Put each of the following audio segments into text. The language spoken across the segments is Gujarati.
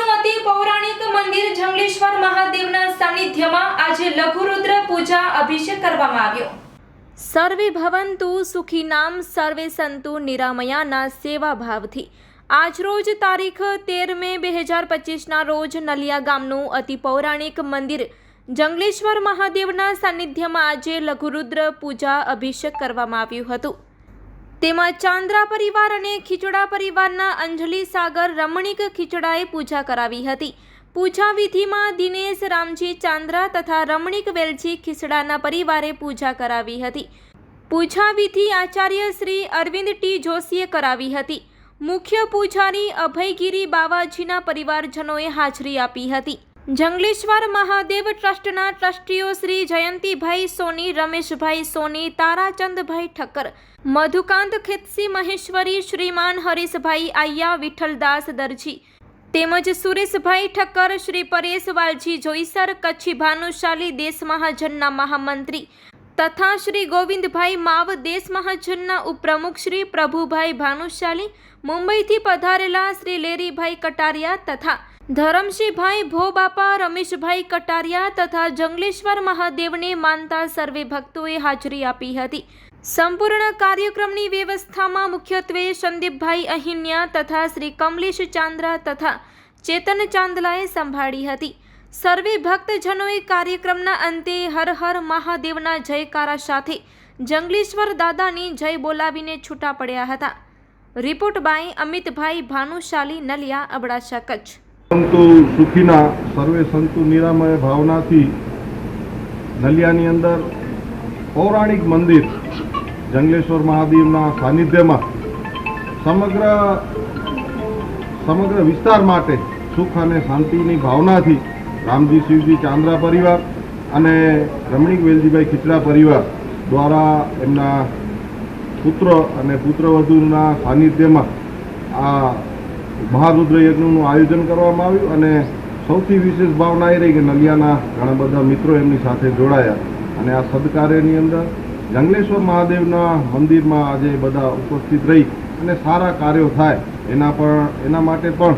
નું પૌરાણિક મંદિર જંગલેશ્વર મહાદેવના સાનિધ્યમાં આજે લઘુરુદ્ર પૂજા અભિષેક કરવામાં આવ્યો. સર્વે ભવંતુ સુખી નામ, સર્વે સંતુ નિરામયાના સેવા ભાવથી. આજરોજ તારીખ તેર મે બે હજાર પચીસના રોજ નલિયા ગામનું અતિ પૌરાણિક મંદિર જંગલેશ્વર મહાદેવના સાનિધ્યમાં આજે લઘુરુદ્ર પૂજા અભિષેક કરવામાં આવ્યું હતું. તેમાં ચાંદ્રા પરિવાર અને ખીચડા પરિવારના અંજલિ સાગર, રમણીક ખીચડાએ પૂજા કરાવી હતી. પૂજા વિધિમાં દિનેશ, રામજી, ચાંદ્રા તથા રમણીક વેલજી ખીચડાના પરિવારે પૂજા કરાવી હતી. પૂજા વિધિ આચાર્ય શ્રી અરવિંદ ટી. જોશીએ કરાવી હતી. મુખ્ય પૂજારી અભયગીરી બાવાજીના પરિવારજનોએ હાજરી આપી હતી. જંગલેશ્વર મહાદેવ ટ્રસ્ટના ટ્રસ્ટીઓ શ્રી જયંતિભાઈ સોની, રમેશભાઈ સોની, તારાચંદભાઈ ઠક્કર, મધુકાંત ખેતસી, મહેશ્વરી, શ્રીમાન હરીશભાઈ આયા, વિઠ્ઠલદાસ દરજી, તેમજ સુરેશભાઈ ઠક્કર, શ્રી પરેશ વાલજી, જોઈસર, કચ્છી ભાનુશાલી દેશ મહાજનના મહામંત્રી તથા શ્રી ગોવિંદભાઈ માવ, દેશ મહાજનના ઉપપ્રમુખ શ્રી પ્રભુભાઈ ભાનુશાલી, મુંબઈથી પધારેલા શ્રી લેરીભાઈ કટારિયા તથા ધરમશીભાઈ ભોબાપા, રમેશભાઈ કટારિયા તથા જંગલેશ્વર મહાદેવને માનતા સર્વે ભક્તોએ હાજરી આપી હતી. સંપૂર્ણ કાર્યક્રમની વ્યવસ્થામાં મુખ્યત્વે સંદીપભાઈ અહિન્યા તથા શ્રી કમલેશ ચાંદ્રા તથા ચેતન ચાંદલાએ સંભાળી હતી. સર્વે ભક્તજનોએ કાર્યક્રમના અંતે હર હર મહાદેવના જયકારા સાથે જંગલેશ્વર દાદાની જય બોલાવીને છૂટા પડ્યા હતા. Report by Amitbhai Bhanushali, Naliya, Abdasa, Kutch. સંતુ સુખીના, સર્વે સંતુ નિરામય ભાવનાથી નલિયાની અંદર પૌરાણિક મંદિર જંગલેશ્વર મહાદેવના સાનિધ્યમાં સમગ્ર સમગ્ર વિસ્તાર માટે સુખ અને શાંતિની ભાવનાથી રામજી, શિવજી, ચાંદ્રા પરિવાર અને રમણીક વેલજીભાઈ ખીચડા પરિવાર દ્વારા એમના પુત્ર અને પુત્રવધુના સાનિધ્યમાં આ મહારુદ્ર યજ્ઞનું આયોજન કરવામાં આવ્યું અને સૌથી વિશેષ ભાવના એ રહી કે નલિયાના ઘણા બધા મિત્રો એમની સાથે જોડાયા. અને આ સદકાર્યની અંદર જંગલેશ્વર મહાદેવના મંદિરમાં આજે બધા ઉપસ્થિત રહી અને સારા કાર્યો થાય એના પણ એના માટે પણ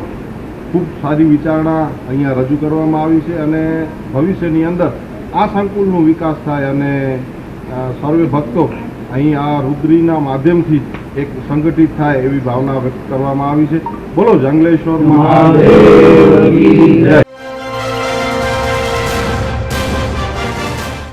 ખૂબ સારી વિચારણા અહીંયા રજૂ કરવામાં આવી છે અને ભવિષ્યની અંદર આ સંકુલનો વિકાસ થાય અને સર્વે ભક્તો અહીં આ રુદ્રીના માધ્યમથી એક સંગઠિત થાય એવી ભાવના વ્યક્ત કરવામાં આવી છે બોલો જંગલેશ્વર મહાદેવ.